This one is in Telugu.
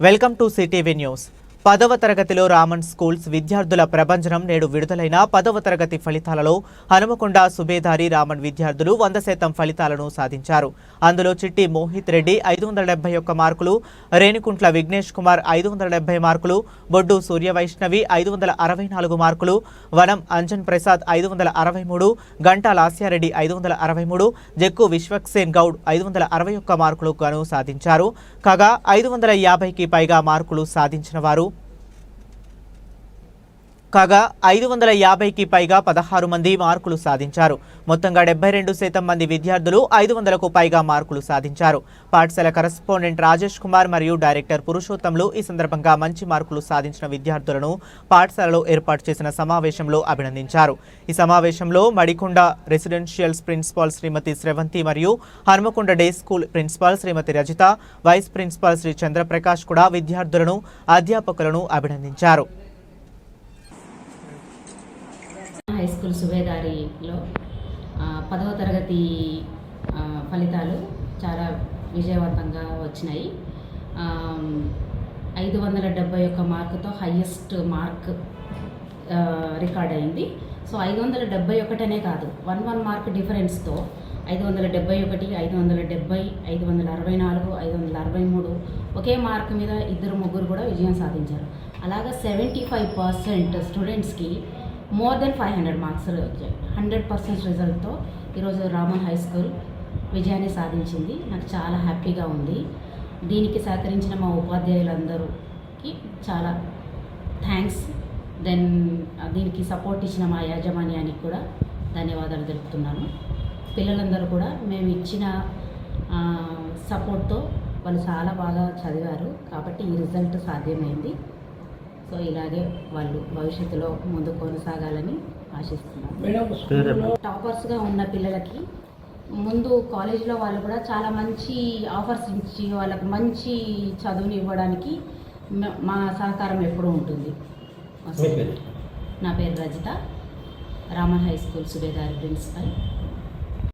వెల్కమ్ టు సిటీవీ న్యూస్ పదవ తరగతిలో రామన్ స్కూల్స్ విద్యార్థుల ప్రభంజనం నేడు విడుదలైన పదవ తరగతి ఫలితాలలో హనుమకొండ సుబేదారి రామన్ విద్యార్థులు వంద శాతం ఫలితాలను సాధించారు. అందులో చిట్టి మోహిత్ రెడ్డి ఐదు వందల డెబ్బై ఒక్క మార్కులు రేణికుంట్ల విఘ్నేష్ కుమార్ ఐదు వందల డెబ్బై మార్కులు బొడ్డు సూర్య వైష్ణవి ఐదు వందల అరవై నాలుగు మార్కులు వనం అంజన్ ప్రసాద్ ఐదు వందల అరవై మూడు గంటా లాస్యారెడ్డి ఐదు వందల అరవై మూడు జక్కు విశ్వక్సేన్ గౌడ్ ఐదు వందల అరవై ఒక్క మార్కులు గాను సాధించారు. కాగా ఐదు వందల యాభైకి పైగా మార్కులు సాధించిన వారు కాగా ఐదు వందల యాభైకి పైగా పదహారు మంది మార్కులు సాధించారు. మొత్తంగా డెబ్బై రెండు శాతం మంది విద్యార్థులు ఐదు వందలకు పైగా మార్కులు సాధించారు. పాఠశాల కరస్పాండెంట్ రాజేష్ కుమార్ మరియు డైరెక్టర్ పురుషోత్తంలు ఈ సందర్భంగా మంచి మార్కులు సాధించిన విద్యార్థులను పాఠశాలలో ఏర్పాటు చేసిన సమావేశంలో అభినందించారు. ఈ సమావేశంలో మడికొండ రెసిడెన్షియల్స్ ప్రిన్సిపాల్ శ్రీమతి శ్రవంతి మరియు Hanumakonda day school principal Srimati Rajitha vice principal Sri Chandraprakash కూడా విద్యార్థులను అధ్యాపకులను అభినందించారు. హై స్కూల్ సుబేదారిలో పదవ తరగతి ఫలితాలు చాలా విజయవంతంగా వచ్చినాయి. ఐదు వందల డెబ్బై ఒక్క మార్కుతో హయ్యెస్ట్ మార్క్ రికార్డ్ అయింది. సో ఐదు వందల డెబ్బై ఒకటనే కాదు వన్ వన్ మార్క్ డిఫరెన్స్తో ఐదు వందల డెబ్బై ఒకటి ఐదు వందల డెబ్బై ఐదు వందల అరవై నాలుగు ఐదు వందల అరవై మూడు ఒకే మార్క్ మీద ఇద్దరు ముగ్గురు కూడా విజయం సాధించారు. అలాగా సెవెంటీ ఫైవ్ పర్సెంట్ స్టూడెంట్స్కి more than five hundred marks వచ్చాయి. హండ్రెడ్ పర్సెంట్ రిజల్ట్తో ఈరోజు రామన్ హై స్కూల్ విజయాన్ని సాధించింది. నాకు చాలా హ్యాపీగా ఉంది. దీనికి సహకరించిన మా ఉపాధ్యాయులందరూకి చాలా థ్యాంక్స్ దెన్ దీనికి సపోర్ట్ ఇచ్చిన మా యాజమాన్యానికి కూడా ధన్యవాదాలు తెలుపుతున్నాను. పిల్లలందరూ కూడా మేము ఇచ్చిన సపోర్ట్తో వాళ్ళు చాలా బాగా చదివారు. కాబట్టి ఈ రిజల్ట్ సాధ్యమైంది. సో ఇలాగే వాళ్ళు భవిష్యత్తులో ముందు కొనసాగాలని ఆశిస్తున్నాను. టాపర్స్గా ఉన్న పిల్లలకి ముందు కాలేజీలో వాళ్ళు కూడా చాలా మంచి ఆఫర్స్ ఇచ్చి వాళ్ళకి మంచి చదువుని ఇవ్వడానికి మ- సహకారం ఎప్పుడూ ఉంటుంది. నా పేరు Rajitha. Raman high school Subedari principal.